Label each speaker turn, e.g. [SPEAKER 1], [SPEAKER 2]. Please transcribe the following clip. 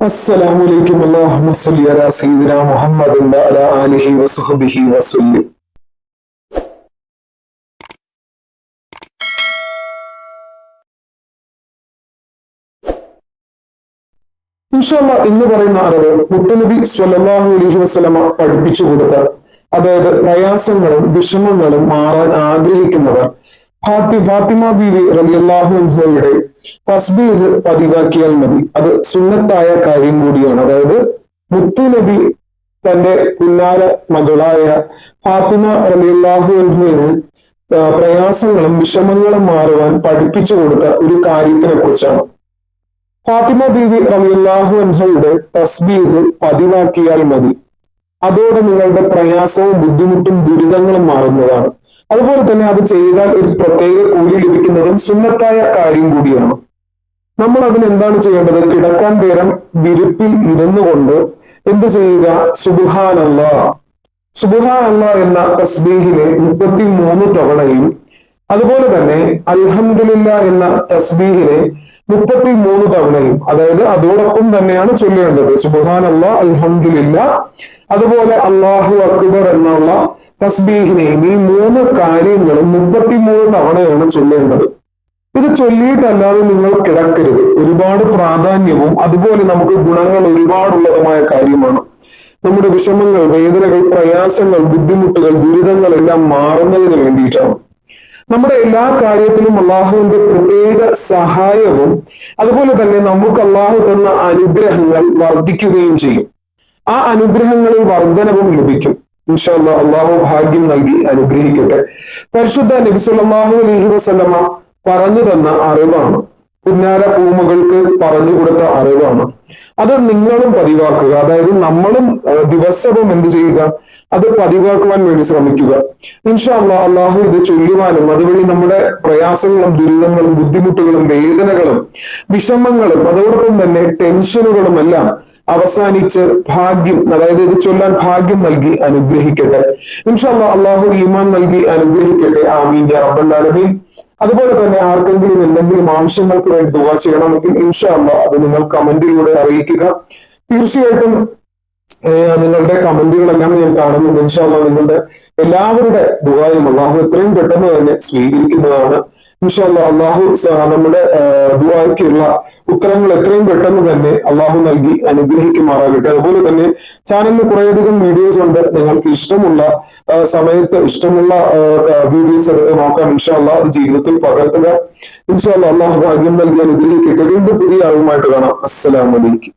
[SPEAKER 1] السلام عليكم اللهم صل على سيدنا محمد وعلى آله وصحبه وسلم ഇൻഷാല്ല എന്ന് പറയുന്ന അറിവ് മുത്തനബി സ്വല്ലല്ലാഹു അലൈഹി വസല്ലമ പഠിപ്പിച്ചു കൊടുത്ത അതായത് പ്രയാസങ്ങളും വിഷമങ്ങളും മാറാൻ ആഗ്രഹിക്കുന്നവർ ഫാത്തി ഫാത്തിമ ബീവി റളിയല്ലാഹു അൻഹയുടെ തസ്ബീഹ് പതിവാക്കിയാൽ മതി. അത് സുന്നത്തായ കാര്യം കൂടിയാണ്. അതായത് മുത്തു നബി തന്റെ പുന്നാര മകളായ ഫാത്തിമ റളിയല്ലാഹു അൻഹുവിന് പ്രയാസങ്ങളും വിഷമങ്ങളും മാറുവാൻ പഠിപ്പിച്ചു കൊടുത്ത ഒരു കാര്യത്തിനെ കുറിച്ചാണ് ഫാത്തിമ ബീവി റളിയല്ലാഹു അൻഹയുടെ തസ്ബീഹ് പതിവാക്കിയാൽ മതി. അതോടെ നിങ്ങളുടെ പ്രയാസവും ബുദ്ധിമുട്ടും ദുരിതങ്ങളും മാറുന്നതാണ്. അതുപോലെ തന്നെ അത് ചെയ്താൽ ഒരു പ്രത്യേക കൂലി ലഭിക്കുന്നതും സുന്നത്തായ കാര്യം കൂടിയാണ്. നമ്മൾ അതിന് എന്താണ് ചെയ്യേണ്ടത്? കിടക്കാൻ നേരം വിരിപ്പിൽ ഇരുന്നു കൊണ്ട് എന്ത് ചെയ്യുക? സുബുഹാനല്ല. സുബുഹാനല്ല എന്ന തസ്ബീഹിനെ മുപ്പത്തി മൂന്ന് തവണയും അതുപോലെ തന്നെ അൽഹംദുലില്ല എന്ന തസ്ബീഹിനെ മുപ്പത്തി മൂന്ന് തവണയും. അതായത് അതോടൊപ്പം തന്നെയാണ് ചൊല്ലേണ്ടത്. സുബുഹാനല്ല അൽഹംദുലില്ല അതുപോലെ അള്ളാഹു അക്ബർ എന്നുള്ള തസ്ബീഹിനെയും ഈ മൂന്ന് കാര്യങ്ങളും മുപ്പത്തി മൂന്ന് തവണയാണ് ചൊല്ലേണ്ടത്. ഇത് ചൊല്ലിയിട്ടല്ലാതെ നിങ്ങൾ കിടക്കരുത്. ഒരുപാട് പ്രാധാന്യവും അതുപോലെ നമുക്ക് ഗുണങ്ങൾ ഒരുപാടുള്ളതുമായ കാര്യമാണ്. നമ്മുടെ വിഷമങ്ങൾ വേദനകൾ പ്രയാസങ്ങൾ ബുദ്ധിമുട്ടുകൾ ദുരിതങ്ങൾ എല്ലാം മാറുന്നതിന് വേണ്ടിയിട്ടാണ്. നമ്മുടെ എല്ലാ കാര്യത്തിലും അള്ളാഹുവിന്റെ പ്രത്യേക സഹായവും അതുപോലെ തന്നെ നമുക്ക് അള്ളാഹു തന്ന അനുഗ്രഹങ്ങൾ വർദ്ധിക്കുകയും ചെയ്യും. ആ അനുഗ്രഹങ്ങളിൽ വർധനവും ലഭിക്കും. ഇൻഷല്ല അള്ളാഹു ഭാഗ്യം നൽകി അനുഗ്രഹിക്കട്ടെ. പരിശുദ്ധ നബിസുല്ലാഹു അലഹി വസല്ലമ പറഞ്ഞു തന്ന അറിവാണ്. പുന്നാര പൂമകൾക്ക് പറഞ്ഞു കൊടുത്ത അറിവാണ്. അത് നിങ്ങളും പതിവാക്കുക. അതായത് നമ്മളും ദിവസവും എന്ത് ചെയ്യുക? അത് പതിവാക്കുവാൻ വേണ്ടി ശ്രമിക്കുക. ഇൻഷാ അള്ളാ അള്ളാഹു ഇത് ചൊല്ലുവാനും അതുവഴി നമ്മുടെ പ്രയാസങ്ങളും ദുരിതങ്ങളും ബുദ്ധിമുട്ടുകളും വേദനകളും വിഷമങ്ങളും അതോടൊപ്പം തന്നെ ടെൻഷനുകളും എല്ലാം അവസാനിച്ച് ഭാഗ്യം അതായത് ഇത് ചൊല്ലാൻ ഭാഗ്യം നൽകി അനുഗ്രഹിക്കട്ടെ. ഇൻഷാ അള്ളാ അള്ളാഹു ഈമാൻ നൽകി അനുഗ്രഹിക്കട്ടെ. ആമീൻ. റബ്ബൽ അതുപോലെ തന്നെ ആർക്കെങ്കിലും എന്തെങ്കിലും ആവശ്യങ്ങൾക്ക് വേണ്ടി ദുവാ ചെയ്യണമെങ്കിൽ ഇൻഷാ അള്ളാ അത് നിങ്ങൾ കമന്റിലൂടെ അറിയിക്കുക. തീർച്ചയായിട്ടും നിങ്ങളുടെ കമന്റുകളെല്ലാം ഞാൻ കാണുന്നുണ്ട്. ഇൻഷാല്ല നിങ്ങളുടെ എല്ലാവരുടെ ദുബായും അള്ളാഹു എത്രയും പെട്ടെന്ന് തന്നെ സ്വീകരിക്കുന്നതാണ്. ഇൻഷാല്ല അള്ളാഹു നമ്മുടെ ദുബായ്ക്കുള്ള ഉത്തരങ്ങൾ എത്രയും പെട്ടെന്ന് തന്നെ അള്ളാഹു നൽകി അനുഗ്രഹിക്കുമാറാകട്ടെ. അതുപോലെ തന്നെ ചാനലിൽ കുറേയധികം വീഡിയോസ് ഉണ്ട്. നിങ്ങൾക്ക് ഇഷ്ടമുള്ള സമയത്ത് ഇഷ്ടമുള്ള വീഡിയോസ് എടുത്ത് നോക്കാം. ഇൻഷാല്ല അത് ജീവിതത്തിൽ പകർത്തുക. ഇൻഷാല്ല അള്ളാഹു ഭാഗ്യം നൽകി അനുഗ്രഹിക്കട്ടെ. വീണ്ടും പുതിയ അറിവുമായിട്ട് കാണാം. അസ്സലാമലൈക്കും